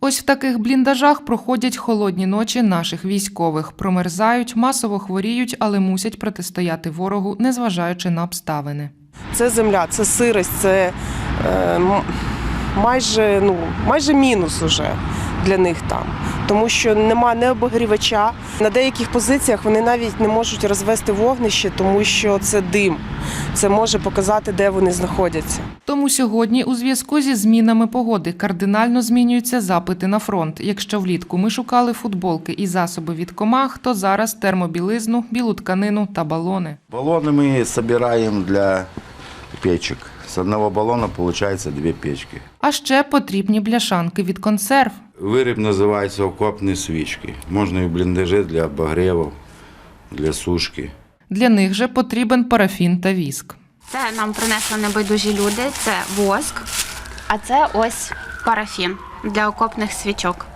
Ось в таких бліндажах проходять холодні ночі наших військових. Промерзають, масово хворіють, але мусять протистояти ворогу, незважаючи на обставини. Це земля, це сирость, це е, майже, ну, майже мінус уже для них там. Тому що нема не обогрівача. На деяких позиціях вони навіть не можуть розвести вогнище, тому що це дим. Це може показати, де вони знаходяться. Тому сьогодні, у зв'язку зі змінами погоди, кардинально змінюються запити на фронт. Якщо влітку ми шукали футболки і засоби від комах, то зараз термобілизну, білу тканину та балони. Баллоны мы собираем для печек. С одного баллона получается две печки. А ще потрібні бляшанки від консерв. Виріб називається окопні свічки. Можна і в бліндажі для обогріву, для сушки. Для них же потрібен парафін та віск. Це нам принесли небайдужі люди, це воск, а це ось парафін для окопних свічок.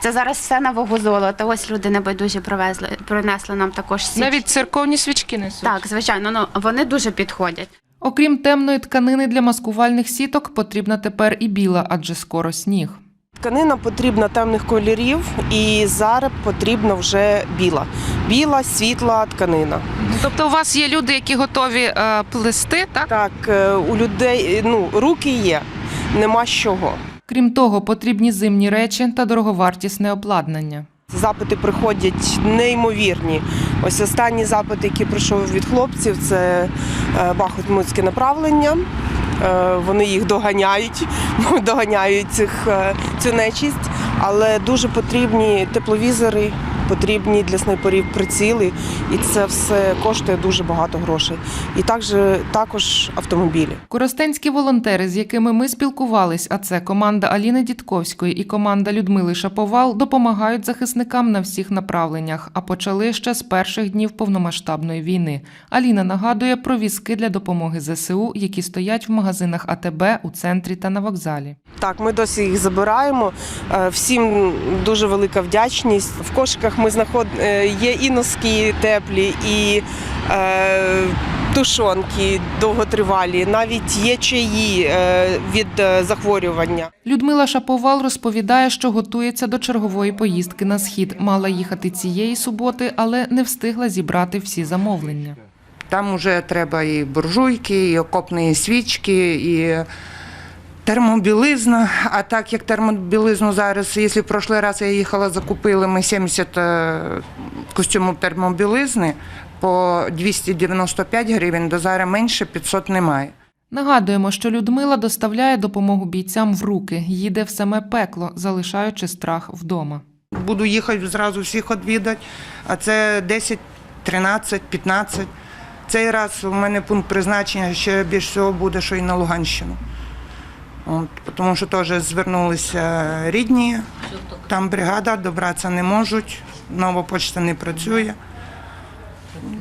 Це зараз все на вагу золота. Ось люди небайдужі привезли, принесли нам також свічки. Навіть церковні свічки несуть. Так, звичайно, ну вони дуже підходять. Окрім темної тканини для маскувальних сіток, потрібна тепер і біла, адже скоро сніг. Тканина потрібна темних кольорів, і зараз потрібна вже біла. Біла, світла тканина. Тобто, у вас є люди, які готові е, плести, так? Так, е, у людей ну, руки є, нема з чого. Крім того, потрібні зимні речі та дороговартісне обладнання. Запити приходять неймовірні. Ось останній запит, який прийшов від хлопців, це е, бахмутське направлення. Е, Вони їх доганяють, доганяють цих, е, цю нечість, але дуже потрібні тепловізори, потрібні для снайперів приціли, і це все коштує дуже багато грошей. І також, також автомобілі. Коростенські волонтери, з якими ми спілкувались, а це команда Аліни Дідковської і команда Людмили Шаповал, допомагають захисникам на всіх направленнях, а почали ще з перших днів повномасштабної війни. Аліна нагадує про візки для допомоги ЗСУ, які стоять в магазинах АТБ у центрі та на вокзалі. Так, ми досі їх забираємо. Е, Всім дуже велика вдячність. В кошиках ми знаход... е, є і носки теплі, і е, тушонки довготривалі, навіть є чаї е, від захворювання. Людмила Шаповал розповідає, що готується до чергової поїздки на схід. Мала їхати цієї суботи, але не встигла зібрати всі замовлення. Там вже треба і буржуйки, і окопні свічки, і термобілизна. А так як термобілизну зараз, якщо в прошлий раз я їхала, закупили ми 70 е, костюмів термобілизни по 295 гривень, до зараз менше 500 немає. Нагадуємо, що Людмила доставляє допомогу бійцям в руки, їде в саме пекло, залишаючи страх вдома. Буду їхати зразу всіх відвідати, а це 10, 13, 15. Цей раз у мене пункт призначення ще більш всього буде, що і на Луганщину. Тому що теж звернулися рідні, там бригада, добратися не можуть, нова почта не працює.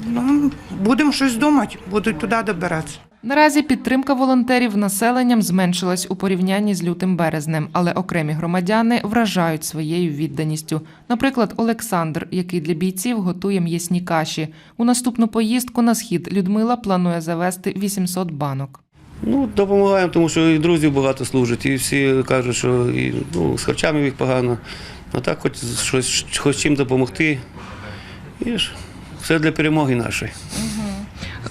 Ну, будемо щось думати, будуть туди добиратися. Наразі підтримка волонтерів населенням зменшилась у порівнянні з лютим березнем, але окремі громадяни вражають своєю відданістю. Наприклад, Олександр, який для бійців готує м'ясні каші. У наступну поїздку на схід Людмила планує завести 800 банок. Ну, допомагаємо, тому що і друзів багато служать, і всі кажуть, що і, ну, з харчами їх погано. А так хоч щось, хоч чим допомогти. І ж все для перемоги нашої.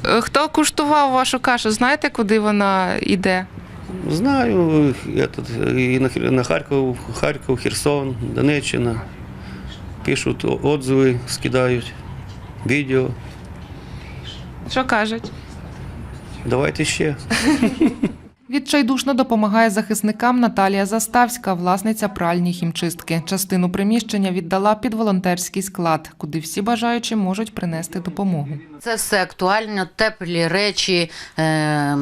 Е, Хто куштував вашу кашу? Знаєте, куди вона йде? Знаю, я тут і на, Харків, Харків, Херсон, Донеччина. Пишуть отзиви, скидають, відео. Що кажуть? Давайте ще. Відчайдушно допомагає захисникам Наталія Заставська, власниця пральні хімчистки. Частину приміщення віддала під волонтерський склад, куди всі бажаючі можуть принести допомогу. Це все актуально, теплі речі. Е-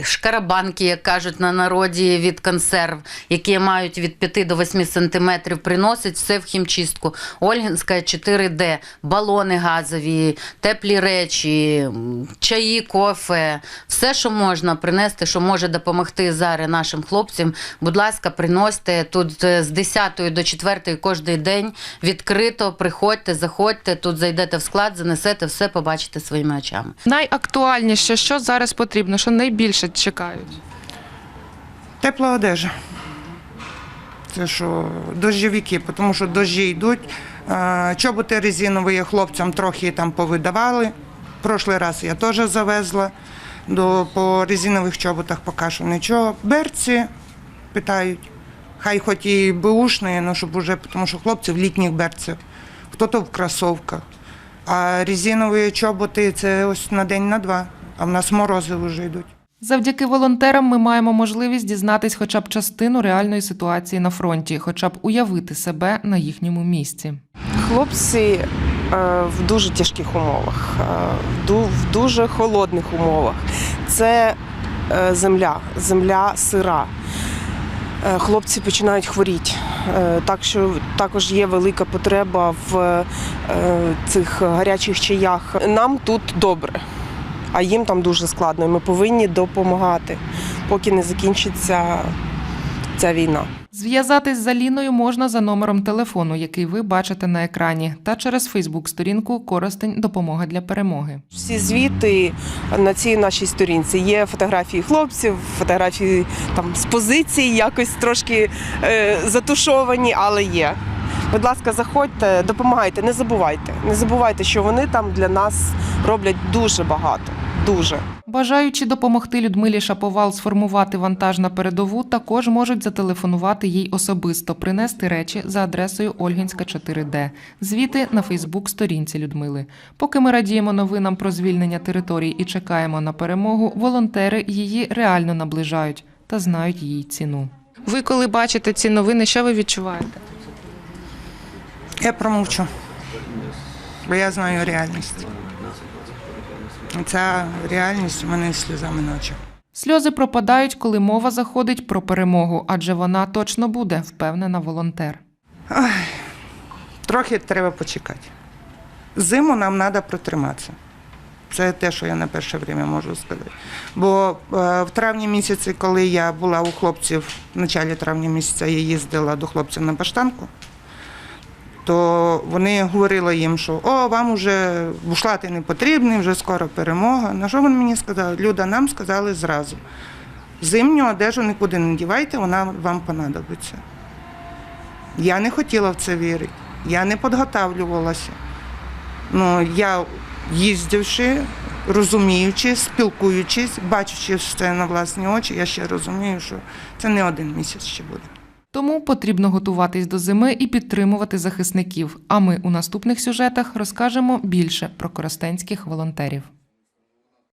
Шкарабанки, як кажуть на народі, від консерв, які мають від 5 до 8 сантиметрів, приносять все в хімчистку. Ольгінська 4D, балони газові, теплі речі, чаї, кофе, все, що можна принести, що може допомогти зараз нашим хлопцям. Будь ласка, приносьте тут е, з 10 до 4 кожен день відкрито. Приходьте, заходьте, тут зайдете в склад, занесете все, побачите своїми очами. Найактуальніше, що зараз потрібно, що найбільше чекають. Тепла одежа. Це що дощовики, тому що дощі йдуть. Чоботи резинові хлопцям трохи там повидавали. Прошлий раз я теж завезла до, по резинових чоботах поки що нічого. Берці питають. Хай хоч і беушні, але щоб уже, тому що хлопці в літніх берцях, хто-то в кросовках. А резинові чоботи це ось на день на два, а в нас морози вже йдуть. Завдяки волонтерам ми маємо можливість дізнатись хоча б частину реальної ситуації на фронті, хоча б уявити себе на їхньому місці. Хлопці е, в дуже тяжких умовах, е, в ду- в дуже холодних умовах. Це е, земля, земля сира. Хлопці починають хворіти. Так що також є велика потреба в цих гарячих чаях. Нам тут добре, а їм там дуже складно. і Ми повинні допомагати, поки не закінчиться ця війна. Зв'язатись з Аліною можна за номером телефону, який ви бачите на екрані, та через Фейсбук-сторінку Коростень допомога для перемоги. Всі звіти на цій нашій сторінці. Є фотографії хлопців, фотографії там з позиції, якось трошки е, затушовані, але є. Будь ласка, заходьте, допомагайте, не забувайте. Не забувайте, що вони там для нас роблять дуже багато. Дуже. Бажаючи допомогти Людмилі Шаповал сформувати вантаж на передову, також можуть зателефонувати їй особисто, принести речі за адресою Ольгінська 4D. Звіти на Фейсбук-сторінці Людмили. Поки ми радіємо новинам про звільнення територій і чекаємо на перемогу, волонтери її реально наближають та знають її ціну. Ви, коли бачите ці новини, що ви відчуваєте? Я промовчу, бо я знаю реальність. Ця реальність у мене сльозами на очах. Сльози пропадають, коли мова заходить про перемогу, адже вона точно буде, впевнена волонтер. Трохи треба почекати. Зиму нам треба протриматися. Це те, що я на перше время можу сказати. Бо е, в травні місяці, коли я була у хлопців, в початку травня місяця я їздила до хлопців на баштанку, то вони говорили їм, що о, вам вже бушлати не потрібні, вже скоро перемога. На що вони мені сказали? Люда, нам сказали зразу. Зимню одежу нікуди не дівайте, вона вам понадобиться. Я не хотіла в це вірити. Я не підготавлювалася. Ну, я їздивши, розуміючи, спілкуючись, бачачи все на власні очі, я ще розумію, що це не один місяць ще буде. Тому потрібно готуватись до зими і підтримувати захисників. А ми у наступних сюжетах розкажемо більше про коростенських волонтерів.